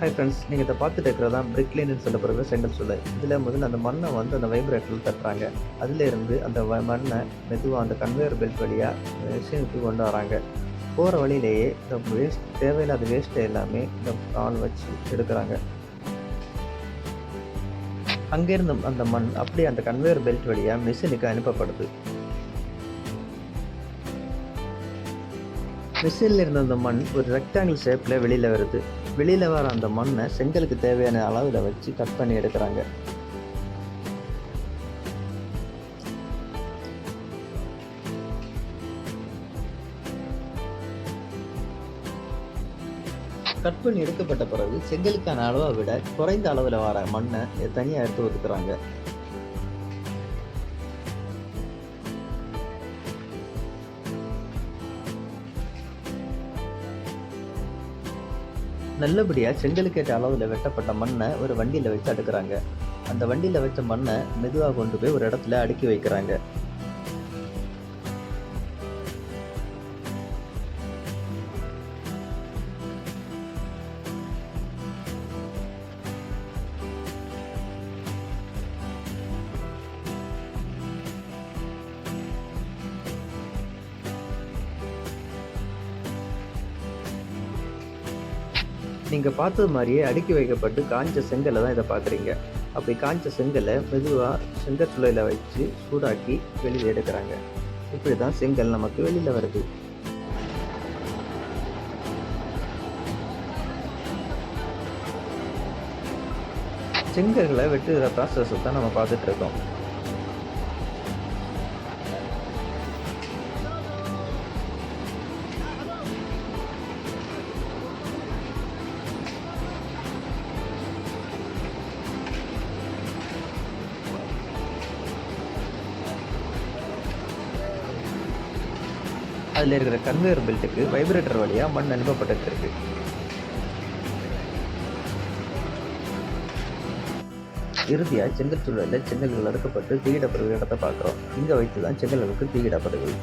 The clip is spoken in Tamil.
ஹை ஃப்ரெண்ட்ஸ் நீங்கள் இதை பார்த்துட்டு இருக்கிறதா பிரிக்லைன்னு சொல்லப்படுற செங்கல் சூளை இதில் முதல்ல அந்த மண்ணை வந்து அந்த வைப்ரேட்டரில் தட்டுறாங்க. அதிலேருந்து அந்த மண்ணை மெதுவாக அந்த கன்வேயர் பெல்ட் வழியாக மிஷினுக்கு கொண்டு வராங்க. போகிற வழியிலேயே இந்த வேஸ்ட் தேவையில்லாத வேஸ்ட்டை எல்லாமே இந்த ஆள் வச்சு எடுக்கிறாங்க. அங்கேருந்து அந்த மண் அப்படியே அந்த கன்வேயர் பெல்ட் வழியாக மிஷினுக்கு அனுப்பப்படுது. மிஷினில் இருந்த அந்த மண் ஒரு ரெக்டாங்கிள் ஷேப்பில் வெளியில் வருது. வெளியில் வர அந்த மண்ணை செங்கலுக்கு தேவையான அளவில் வச்சு கட் பண்ணி எடுக்கிறாங்க. கட் பண்ணி எடுக்கப்பட்ட பிறகு செங்கலுக்கான அளவை விட குறைந்த அளவில் வர மண்ணை தனியாக எடுத்து ஒதுக்குறாங்க. நல்லபடியாக செங்கலுக்கேற்ற அளவில் வெட்டப்பட்ட மண்ணை ஒரு வண்டியில் வச்சு அடுக்கிறாங்க. அந்த வண்டியில் வச்ச மண்ணை மெதுவாக கொண்டு போய் ஒரு இடத்துல அடுக்கி வைக்கிறாங்க. நீங்கள் பார்த்தது மாதிரியே அடுக்கி வைக்கப்பட்டு காஞ்ச செங்கலை தான் இதை பார்க்குறீங்க அப்படி காஞ்ச செங்கலை மெதுவாக செங்கற்சுளையில் வச்சு சூடாக்கி வெளியில் எடுக்கிறாங்க. இப்படி தான் செங்கல் நமக்கு வெளியில் வருது. செங்கல்களை வெட்டுகிற ப்ராசஸை தான் நம்ம பார்த்துட்ருக்கோம் அதில் இருக்கிற கன்வேயர் பெல்ட்டுக்கு வைப்ரேட்டர் வழியாக மண் அனுப்பப்பட்டு இருக்கு இறுதியாக செங்கல் சூழலில் செங்கல்கள் அறுக்கப்பட்டு தீயிடப்படுகிற இடத்தை பார்க்குறோம். இங்கே வைத்து தான் செங்கல்களுக்கு தீயிடப்படுகிறது